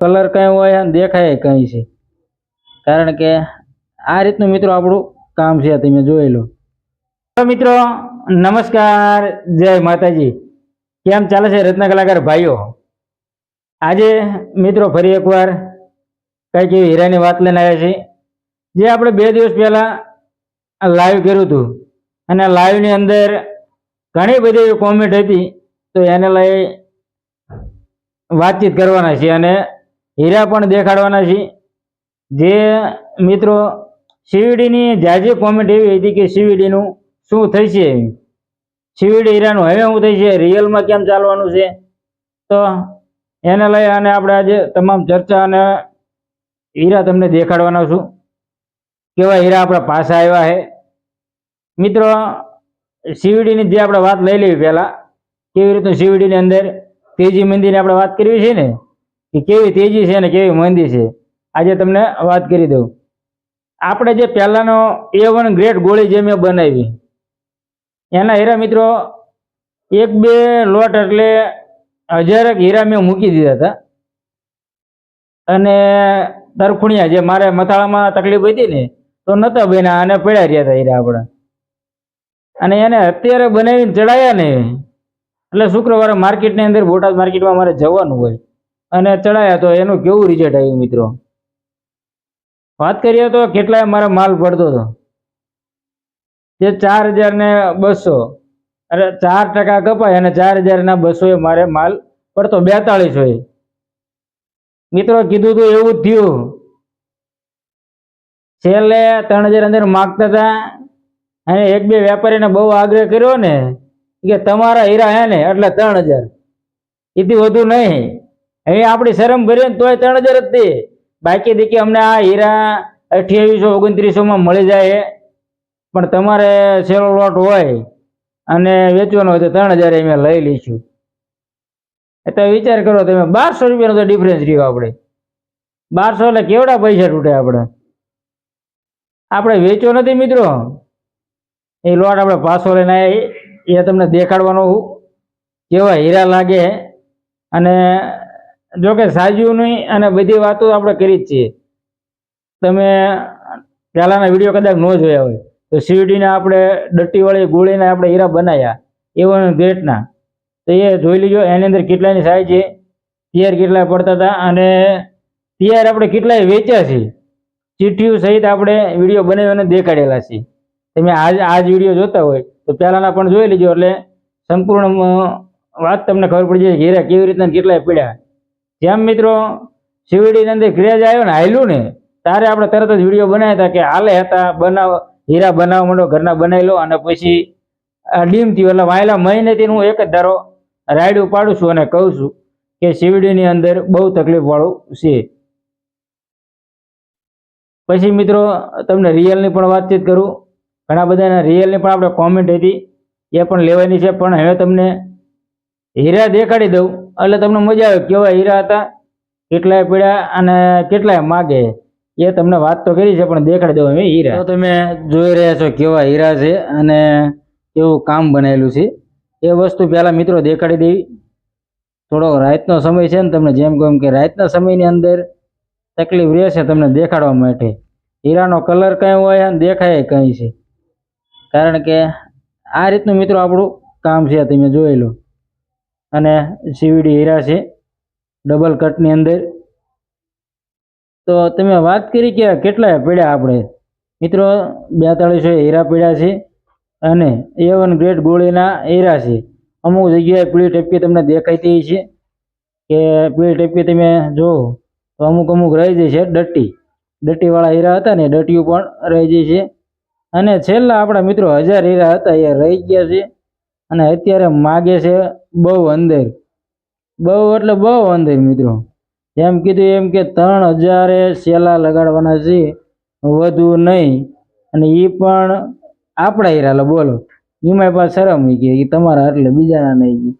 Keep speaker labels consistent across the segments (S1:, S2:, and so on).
S1: Colour કંઈ હોય અને દેખાય કંઈ છે. કારણ કે આ રીતનું મિત્રો આપણું કામ છે તમે જોઈ લો. તો મિત્રો, નમસ્કાર, જય માતાજી. કેમ ચાલે છે રત્ન કલાકાર ભાઈઓ? આજે મિત્રો ફરી એકવાર કંઈક એવી હીરાની વાત લઈને આવ્યા છે જે આપણે બે દિવસ પહેલા લાઈવ કર્યું હતું. અને લાઈવની અંદર ઘણી બધી કોમેન્ટ હતી. તો એને લઈ વાતચીત કરવાના છે અને હીરા પણ દેખાડવાના છે જે મિત્રો સીવીડીની જાજી કોમેન્ટ એવી હતી કે સીવીડીનું શું થશે? સીવીડી હીરાનું હવે શું થશે? રિયલમાં કેમ ચાલવાનું છે? તો એને લઈ અને આપણે આજે તમામ ચર્ચા અને હીરા તમને દેખાડવાના છું. કેવા હીરા આપણા પાસે આવ્યા છે. મિત્રો સીવીડીની જે આપણે વાત લઈ લેવી પહેલાં, કેવી રીતનું સીવીડીની અંદર તેજી મંદીની આપણે વાત કરવી છે ને? કે કેવી તેજી છે ને કેવી મંદી છે? આજે તમને વાત કરી દઉં. આપણે જે પહેલાંનો એ વન ગ્રેટ ગોળી જે મેં બનાવી, એના હીરા મિત્રો એક બે લોટ એટલે હજારક હીરા મેં મૂકી દીધા હતા. અને તરખુણિયા જે મારે મથાળામાં તકલીફ હતી ને, તો નતા બન્યા અને પડ્યા રહ્યા હતા હીરા આપણા. અને એને અત્યારે બનાવીને ચડાયા ને, એટલે શુક્રવારે માર્કેટની અંદર બોટાદ માર્કેટમાં મારે જવાનું હોય. અને ચડાયા તો એનું કેવું રિઝલ્ટ આવ્યું મિત્રો? વાત કરીએ તો કેટલાય મારા માલ પડતો હતો. જે ચાર હજાર ને બસો. અરે ચાર ટકા કપાય અને ચાર હજાર ના બસો એ મારે માલ પડતો બેતાળીસો એ મિત્રો કીધું તો એવું જ થયું. છેલ્લે ત્રણ હજાર અંદર માગતા હતા. અને એક બે વેપારીને બહુ આગ્રહ કર્યો ને, કે તમારા હીરા હે ને, એટલે ત્રણ હજાર. એથી વધુ નહીં. હવે આપણી શરમ ભરીએ ને તોય ત્રણ હજાર જ તે બાકી દેખી અમને આ હીરા અઠ્યાવીસો ઓગણત્રીસો માં મળી જાય. પણ તમારે છેલ્લો લોટ હોય અને વેચવાનો હોય તો ત્રણ હજાર અમે લઈ લઈશું. એ તો વિચાર કરો તમે, બારસો રૂપિયાનો તો ડિફરન્સ રહ્યો આપણે. બારસો એટલે કેવડા પૈસા તૂટે આપણે? આપણે વેચ્યો નથી મિત્રો. એ લોટ આપણે પાછો લઈને આવી એ તમને દેખાડવાનો કેવા હીરા લાગે અને જો કે સાજ્યું નહીં અને બધી વાતો આપણે કરી જ છીએ. તમે પહેલાંના વીડિયો કદાચ ન જોયા હોય, તો સીડીને આપણે ડટ્ટીવાળી ગોળીને આપણે હીરા બનાવ્યા. એવન ગ્રેટના તો એ જોઈ લીજો, એની અંદર કેટલાની સાઈઝ છે, તિયાર કેટલા પડતા હતા અને તિયાર આપણે કેટલાય વેચ્યા છે. ચીઠીઓ સહિત આપણે વીડિયો બનાવીને દેખાડેલા છે. તમે આજ આજ વીડિયો જોતા હોય, તો પહેલાંના પણ જોઈ લીજો એટલે સંપૂર્ણ વાત તમને ખબર પડી જાય હીરા કેવી રીતના કેટલાય પડ્યા. જેમ મિત્રો શિવડીની અંદર ગ્રેજ આવ્યો ને, હાલ્યું ને ત્યારે આપણે તરત જ વીડિયો બનાવ્યા હતા કે હાલે હતા, બનાવ, હીરા બનાવવા માંડો, ઘરના બનાવી લો અને પછી ડીમ થયું, એટલે વાયલા મહિનેથી હું એક જ ધારો રાયડું પાડું છું અને કહું છું કે શિવડીની અંદર બહુ તકલીફ વાળું છે. પછી મિત્રો તમને રિયલની પણ વાતચીત કરું. ઘણા બધાના રિયલની પણ આપણે કોમેન્ટ હતી. એ પણ લેવાની છે, પણ હવે તમને હીરા દેખાડી દઉં. એટલે તમને મજા આવે કેવા હીરા હતા, કેટલાય પડ્યા અને કેટલાય માગે. એ તમને વાત તો કરી છે, પણ દેખાડી દઉં અમે હીરા. તો તમે જોઈ રહ્યા છો કેવા હીરા છે અને કેવું કામ બનાવેલું છે. એ વસ્તુ પહેલાં મિત્રો દેખાડી દેવી. થોડો રાતનો સમય છે ને તમને જેમ કહું કે રાતના સમયની અંદર તકલીફ રહેશે તમને દેખાડવા માટે. હીરાનો કલર કંઈ હોય અને દેખાય કંઈ છે. કારણ કે આ રીતનું મિત્રો આપણું કામ છે તમે જોઈ લો અને સીવીડી હીરા છે. ડબલ કટની અંદર. તો તમે વાત કરી કે કેટલા પડ્યા આપણે. મિત્રો, બેતાળીસો હીરા પડ્યા છે અને એ વન ગ્રેટ ગોળીના હીરા છે. અમુક જગ્યાએ પીળી ટપકી તમને દેખાતી છે કે પીળી ટપકી તમે જુઓ તો અમુક અમુક રહી જાય છે ડટ્ટી. ડટ્ટીવાળા હીરા હતા ને ડટ્ટીઓ પણ રહી જાય છે. અને છેલ્લા આપણા મિત્રો હજાર હીરા હતા, એ રહી ગયા છે. અને અત્યારે માગે છે બહુ અંદર. બહુ એટલે બહુ અંદર મિત્રો. એમ કીધું એમ કે ત્રણ હજારે સેલા લગાડવાના છે, વધુ નહીં. અને એ પણ આપણા હીરા લે બોલો. એમાંય પણ શરમ ઈ કે તમારા એટલે બીજાના નહીં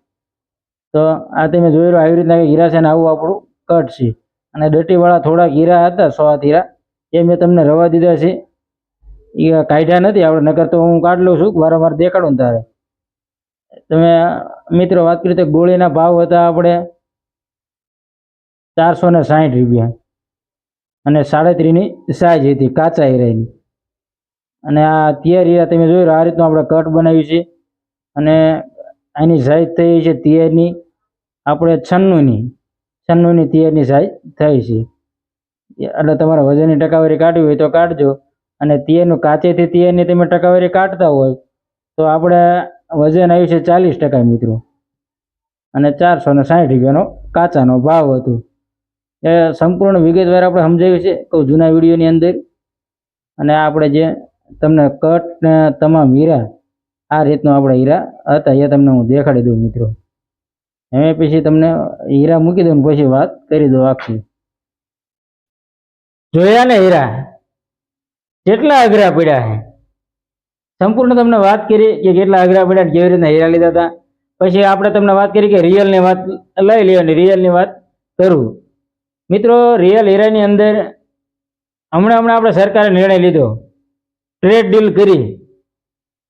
S1: તો આ તમે જોઈ રહ્યો આવી રીતના હીરા છે ને આવું આપણું કટ છે. અને ડટીવાળા થોડાક હીરા હતા સો હીરા. એ મેં તમને રવા દીધા છે. એ કાઢ્યા નથી, આપણે નકર તો હું કાઢ લઉં છું, વારંવાર દેખાડું તારે. તમે મિત્રો વાત કરી તો ગોળીના ભાવ હતા આપણે ચારસો ને સાહીઠ રૂપિયા અને સાડત્રીની સાઈઝ હતી કાચા હીરાની અને આ તિયાર હીરા તમે જોઈ આ રીતનું આપણે કટ બનાવ્યું છે. અને એની સાઈઝ થઈ છે તેરની આપણે છન્નુંની છન્નુંની તેરની સાઈઝ થઈ છે. એટલે તમારે વજનની ટકાવારી કાઢવી હોય તો કાઢજો. અને તિયરનું કાચેથી તિયરની તમે ટકાવારી કાઢતા હોય તો આપણે વજન આવ્યું છે ચાલીસ ટકા મિત્રો. અને ચારસો ને સાઠ રૂપિયાનો કાચાનો ભાવ હતો. એ સંપૂર્ણ વિગતવાર આપણે સમજાવ્યું છે. કહું જૂના વિડીયોની અંદર. અને આપણે જે તમને કટ ને તમામ હીરા, આ રીતનો આપણે હીરા હતા, એ તમને હું દેખાડી દઉં મિત્રો. હવે પછી તમને હીરા મૂકી દઉં પછી વાત કરી દઉં આખી. જોયા ને હીરા? કેટલા અઘરા પડ્યા છે સંપૂર્ણ તમને વાત કરી કે કેટલા અઘરા પડ્યા કેવી રીતના હીરા લીધા હતા. પછી આપણે તમને વાત કરી કે રિયલની વાત લઈ લેવાની રિયલની વાત કરું. મિત્રો, રિયલ હીરાની અંદર હમણાં હમણાં આપણે સરકારે નિર્ણય લીધો. ટ્રેડ ડીલ કરી.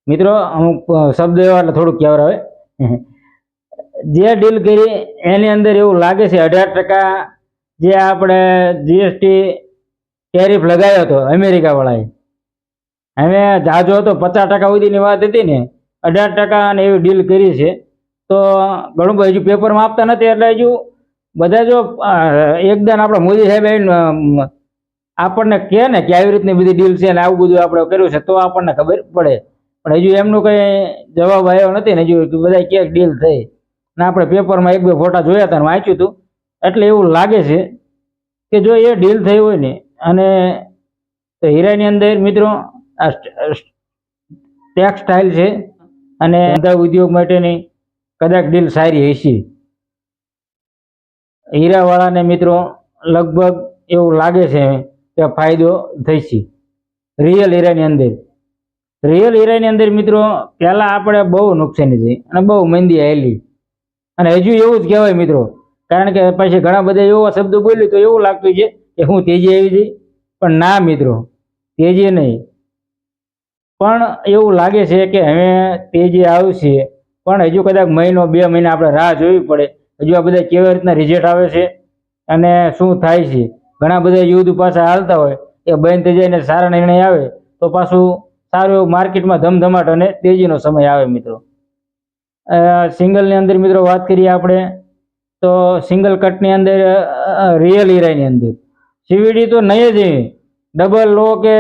S1: મિત્રો, અમુક શબ્દ એવા એટલે થોડુંક આવે જે ડીલ કરી એની અંદર એવું લાગે છે અઢાર ટકા જે આપણે જીએસટી ટેરિફ લગાવ્યો હતો અમેરિકાવાળાએ. હવે જાજો હતો પચાસ ટકા સુધીની વાત હતી ને, અઢાર ટકા અને એવી ડીલ કરી છે. તો ઘણું બધું હજુ પેપરમાં આપતા નથી, એટલે હજુ બધા જો એકદમ આપણે મોદી સાહેબ આપણને કહે ને કે આવી રીતની બધી ડીલ છે ને આવું બધું આપણે કર્યું છે, તો આપણને ખબર પડે. પણ હજુ એમનું કંઈ જવાબ આવ્યો નથી ને, હજુ બધા ક્યાંક ડીલ થઈ. ને આપણે પેપરમાં એક બે ફોટા જોયા હતા વાંચ્યું હતું. એટલે એવું લાગે છે કે જો એ ડીલ થઈ હોય ને, અને તો હીરાની અંદર મિત્રો ટેક્સટાઇલ છે અને ધંધા ઉદ્યોગ માટેની કદાચ ડીલ સારી હશે. હીરાવાળાને મિત્રો લગભગ એવું લાગે છે કે ફાયદો થશે રિયલ હીરાની અંદર. રિયલ હીરાની અંદર મિત્રો પહેલાં આપણે બહુ નુકસાની થઈ અને બહુ મંદી આવેલી. અને હજુ એવું જ કહેવાય મિત્રો. કારણ કે પછી ઘણા બધા એવા શબ્દો બોલ્યું તો એવું લાગતું છે કે હું તેજી આવી જઈ. પણ ના મિત્રો, તેજી નહીં. પણ એવું લાગે છે કે હવે તેજી આવશે પણ હજુ કદાચ મહિનો, બે મહિના આપણે રાહ જોવી પડે. હજુ આ બધા કેવી રીતના રિઝલ્ટ આવે છે અને શું થાય છે? ઘણા બધા યુદ્ધ પાછા હાલતા હોય, એ બંધ થઈ જાય સારા નિર્ણય આવે, તો પાછું સારું એવું માર્કેટમાં ધમધમાટ અને તેજીનો સમય આવે મિત્રો. સિંગલની અંદર મિત્રો વાત કરીએ આપણે, તો સિંગલ કટની અંદર રિયલ હીરાની અંદર. સીવીડી તો નહીં જ ડબલ લો કે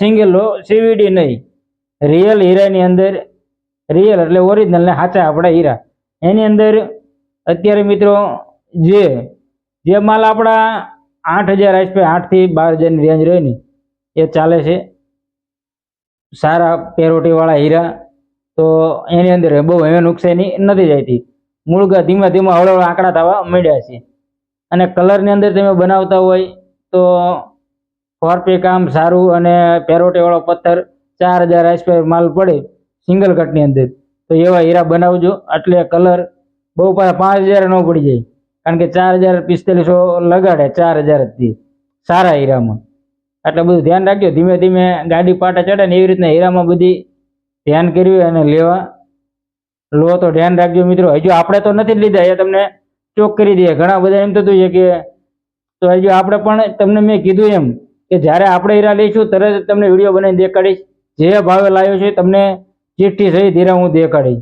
S1: સિંગલ લો, સીવીડી નહીં. રિયલ હીરાની અંદર રિયલ એટલે ઓરિજિનલ ને સાચા આપણા હીરા એની અંદર, અત્યારે મિત્રો, જે જે માલ આપણા આઠ હજાર આસપાસ આઠથી બાર હજારની રેન્જ રહે ને, એ ચાલે છે. સારા પેરોટીવાળા હીરા તો એની અંદર બહુ હવે નુકસાની નથી જતી મૂળગા ધીમે ધીમે હળવળ આંકડા થવા માંડ્યા છે. અને કલરની અંદર તમે બનાવતા હોય, તો ફોરપે કામ સારું અને પેરોટીવાળો પથ્થર ચાર હજાર આસપાસ માલ પડે સિંગલ કટની અંદર. તો એવા હીરા બનાવજો. એટલે કલર બહુ પાછા પાંચ હજાર ન પડી જાય. કારણ કે ચાર હજાર પિસ્તાલીસો લગાડે, ચાર હજાર જ સારા હીરામાં. એટલે બધું ધ્યાન રાખજો. ધીમે ધીમે ગાડી પાટા ચડે ને એવી રીતના હીરામાં બધી ધ્યાન કર્યું અને લેવા. લો તો ધ્યાન રાખજો મિત્રો. હજુ આપણે તો નથી લીધા. એ તમને ચોક કરી દઈએ. ઘણા બધા એમ થતું છે કે તો હજુ આપણે પણ તમને મેં કીધું એમ કે જ્યારે આપણે હીરા લઈશું, તરત જ તમને વીડિયો બનાવીને દેખાડીશ. જે ભાવે લાવ્યો છે તમને ચિઠ્ઠી થઈ ધીરે હું દેખાડી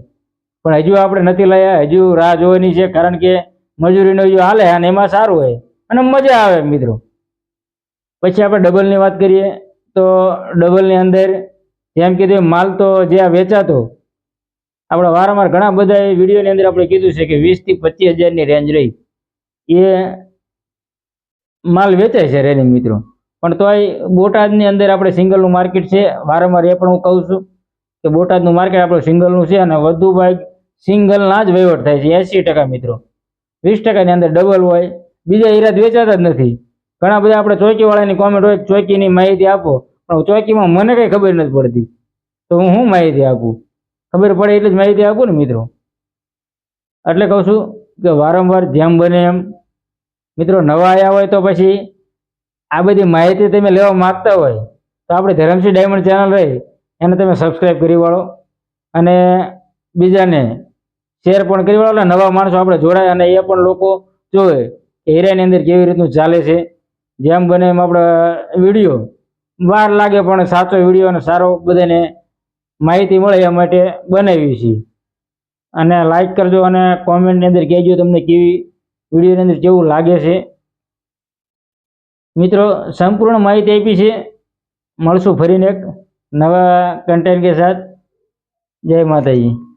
S1: પણ હજુ આપણે નથી લાવ્યા હજુ રાહ જોવાની છે, કારણ કે મજૂરીનો હજુ હાલે અને એમાં સારું હોય. અને મજા આવે મિત્રો. પછી આપણે ડબલની વાત કરીએ, તો ડબલની અંદર જેમ કીધું માલ તો જે વેચાતો, આપણે વારંવાર ઘણા બધા વિડીયોની અંદર આપણે કીધું છે કે વીસથી પચીસ હજારની રેન્જ રહી. એ માલ વેચાય છે રેની મિત્રો. પણ તોય બોટાદની અંદર આપણે સિંગલનું માર્કેટ છે. વારંવાર એ પણ હું કહું છું કે બોટાદનું માર્કેટ આપણું સિંગલનું છે અને વધુ ભાગ સિંગલના જ વહીવટ થાય છે. એંસી ટકા મિત્રો. વીસ ટકાની અંદર ડબલ હોય. બીજા હીરા વેચાતા જ નથી. ઘણા બધા આપણે ચોકીવાળાની કોમેન્ટ હોય ચોકીની માહિતી આપો. પણ ચોકીમાં મને કંઈ ખબર નથી પડતી. તો હું શું માહિતી આપું? ખબર પડે એટલી જ માહિતી આપું ને મિત્રો. એટલે કહું છું કે વારંવાર જેમ બને એમ. મિત્રો નવા આવ્યા હોય તો પછી આ બધી માહિતી તમે લેવા માગતા હોય, તો આપણે ધરમસિંહ ડાયમંડ ચેનલ રહી, એને તમે સબસ્ક્રાઈબ કરી વાળો. અને બીજાને શેર પણ કરી વાળો, એટલે નવા માણસો આપણે જોડાય અને એ પણ લોકો જોવે કે હીરાની અંદર કેવી રીતનું ચાલે છે. જેમ બને એમ આપણે વીડિયો, વાર લાગે પણ સાચો વીડિયો અને સારો બધાને માહિતી મળે એ માટે બનાવી છીએ. અને લાઈક કરજો અને કોમેન્ટની અંદર કહેજો તમને કેવી વિડીયોની અંદર કેવું લાગે છે. મિત્રો સંપૂર્ણ માહિતી આપી છે. મળશું ફરીને એક નવા કન્ટેન્ટ કે સાથ. જય માતાજી.